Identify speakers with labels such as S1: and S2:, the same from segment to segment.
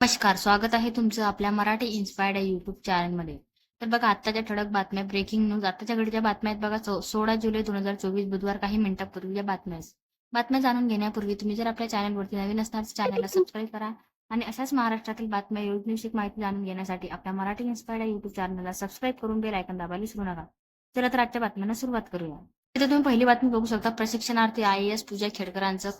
S1: नमस्कार स्वागत आहे तुमचं आपल्या मराठी इन्स्पायर्ड युट्यूब चॅनलमध्ये तर बघा आत्ताच्या ठळक बातम्या ब्रेकिंग न्यूज आत्ताच्या घडीच्या बातम्या आहेत बघा सोळा जुलै दोन हजार चोवीस बुधवार काही मिनिटापूर्वीच्या बातम्या बातम्या जाणून घेण्यापूर्वी तुम्ही जर आपल्या चॅनलवरती नवीन असणार चॅनलला सबस्क्राईब करा आणि अशाच महाराष्ट्रातील बातम्या योजनेविषयक माहिती जाणून घेण्यासाठी आपल्या मराठी इन्स्पायर्ड युट्यूब चॅनलला सबस्क्राईब करून बेल आयकन दाबायला विसरू नका. चला तर आजच्या बातम्यांना सुरुवात करूया. तिथे तुम्ही पहिली बातमी बघू शकता प्रशिक्षणार्थी आय एस पूजा खेडकरांचं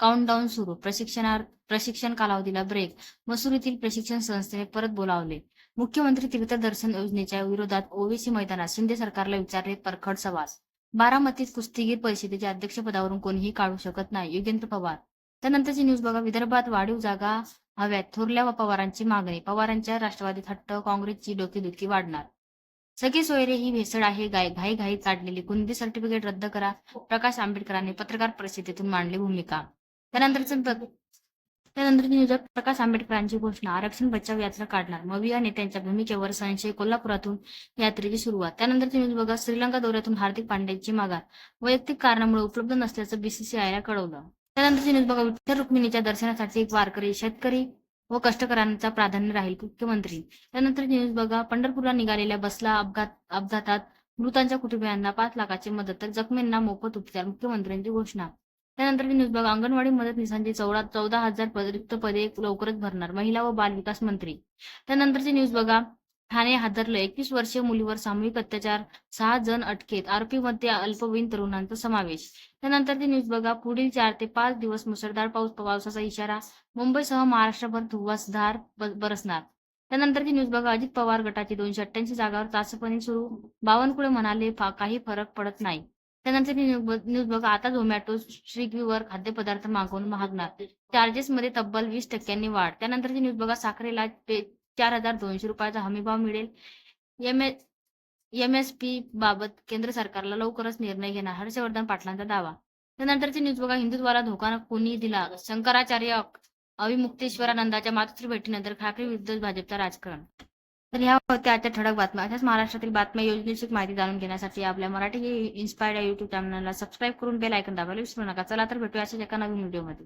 S1: काउंटडाऊन सुरू. प्रशिक्षणार्थ प्रशिक्षण कालावधीला ब्रेक मसूर येथील प्रशिक्षण संस्थेने परत बोलावले. मुख्यमंत्री तीर्थदर्शन योजनेच्या विरोधात ओवेसी मैदानात शिंदे सरकारला विचारले परखड सवास बारामतीत कुस्तीगीर परिषदेच्या अध्यक्षपदावरून कोणीही काढू शकत नाही योगेंद्र पवार. त्यानंतरची न्यूज बघा. विदर्भात वाढीव जागा हव्यात. थोरल्या व पवारांची मागणी. पवारांच्या राष्ट्रवादीत हट्ट काँग्रेसची डोकेदुखी वाढणार. सगळे सोयरे ही भेसळ आहे. गाय घाई घाई काढलेली कुंदी सर्टिफिकेट रद्द करा. प्रकाश आंबेडकरांनी पत्रकार परिषदेतून मांडली भूमिका. त्यानंतरचं त्यानंतर प्रकाश आंबेडकरांची घोषणा. आरक्षण बचाव यात्रा काढणार. मविया नेत्यांच्या भूमिकेवर संशय कोल्हापुरातून यात्रेची सुरुवात. त्यानंतरची न्यूज बघा. श्रीलंका दौऱ्यातून हार्दिक पांड्याची माघार. वैयक्तिक कारणामुळे उपलब्ध नसल्याचं बीसीसीआयला कळवलं. त्यानंतरची न्यूज बघा. विठ्ठल रुक्मिणीच्या दर्शनासाठी एक वारकरी शेतकरी व कष्टकऱ्यांचा प्राधान्य राहील मुख्यमंत्री. त्यानंतर न्यूज बघा. पंढरपूरला निघालेल्या बसला अपघात अपघातात मृतांच्या कुटुंबियांना पाच लाखाची मदत तर जखमींना मोफत उपचार मुख्यमंत्र्यांची घोषणा. त्यानंतर न्यूज बघा अंगणवाडी मदतनीसांची चौदा चौदा हजार पद- रिक्त पदे लवकरच भरणार महिला व बाल विकास मंत्री. त्यानंतरची न्यूज बघा ठाणे हादरलं एकवीस वर्षीय मुलीवर सामूहिक अत्याचार सहा जण अटकेत आरोपी मध्ये अल्पवयीन तरुणांचा समावेश. त्यानंतरची न्यूज बघा पुढील चार ते पाच दिवस मुसळधार पाऊस पावसाचा इशारा मुंबईसह महाराष्ट्रभर धुवासधार बरसणार. त्यानंतरची न्यूज बघा अजित पवार गटाची दोनशे अठ्ठ्याऐंशी जागावर चाचपणी सुरू बावनकुळे म्हणाले काही फरक पडत नाही. त्यानंतर न्यूज बघा आता झोमॅटो स्विगीवर खाद्यपदार्थ मागवून महागणार. चार्जेस मध्ये तब्बल वीस टक्क्यांनी वाढ. त्यानंतरची न्यूज बघा साखरेला चार हजार दोनशे रुपयाचा हमीभाव मिळेल. एम एमएसपी बाबत केंद्र सरकारला लवकरच निर्णय घेणार हर्षवर्धन पाटलांचा दावा. त्यानंतरची न्यूज बघा हिंदुत्वाला धोका कोणी दिला? शंकराचार्य अविमुक्तेश्वरानंदाच्या मातृ भेटीनंतर ठाकरे विरुद्ध भाजपचा राजकारण. तर ह्या होत्या आजच्या ठळक बातम्या. अशाच महाराष्ट्रातील बातम्या योजनेची माहिती जाणून घेण्यासाठी आपल्या मराठी इन्स्पायर्ड या युट्यूब चॅनलला सबस्क्राईब करून बेल ऐकून दाबायला विसरू नका. चला तर भेटूया अशाच एका नवीन व्हिडिओमध्ये